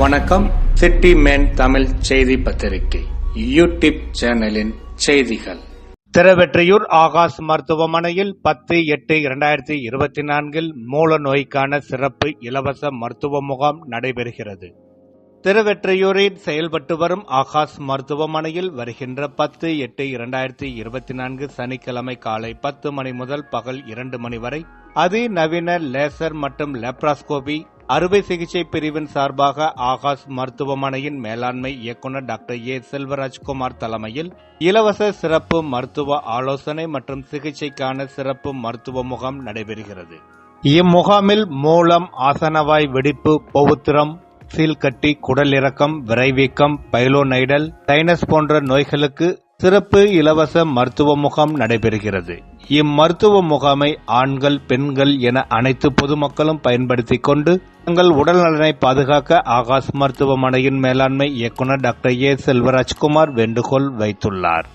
வணக்கம். City man Tamil செய்தி பத்திரிகை யூடியூப் சேனலின் செய்திகள். திருவெற்றியூர் ஆகாஷ் மருத்துவமனையில் பத்து எட்டு இரண்டாயிரத்தி இருபத்தி நான்கில் மூல நோய்க்கான சிறப்பு இலவச மருத்துவ முகாம் நடைபெறுகிறது. திருவெற்றியூரில் செயல்பட்டு வரும் ஆகாஷ் மருத்துவமனையில் வருகின்ற பத்து எட்டு இரண்டாயிரத்தி இருபத்தி நான்கு சனிக்கிழமை காலை பத்து மணி முதல் பகல் இரண்டு மணி வரை அதிநவீன லேசர் மற்றும் லெப்ராஸ்கோபி அறுவை சிகிச்சை பிரிவின் சார்பாக ஆகாஷ் மருத்துவமனையின் மேலாண்மை இயக்குநர் டாக்டர் ஏ செல்வராஜ்குமார் தலைமையில் இலவச சிறப்பு மருத்துவ ஆலோசனை மற்றும் சிகிச்சைக்கான சிறப்பு மருத்துவ முகாம் நடைபெறுகிறது. இம்முகாமில் மூலம் ஆசனவாய் வெடிப்பு பௌத்திரம் சீல்கட்டி குடலிறக்கம் விரைவீக்கம் பைலோனைடல் டைனஸ் போன்ற நோய்களுக்கு சிறப்பு இலவச மருத்துவ முகாம் நடைபெறுகிறது. இம்மருத்துவ முகாமை ஆண்கள் பெண்கள் என அனைத்து பொதுமக்களும் பயன்படுத்திக் கொண்டு தங்கள் உடல் நலனை பாதுகாக்க ஆகாஷ் மருத்துவமனையின் மேலாண்மை இயக்குநர் டாக்டர் ஏ செல்வராஜ்குமார் வேண்டுகோள் வைத்துள்ளார்.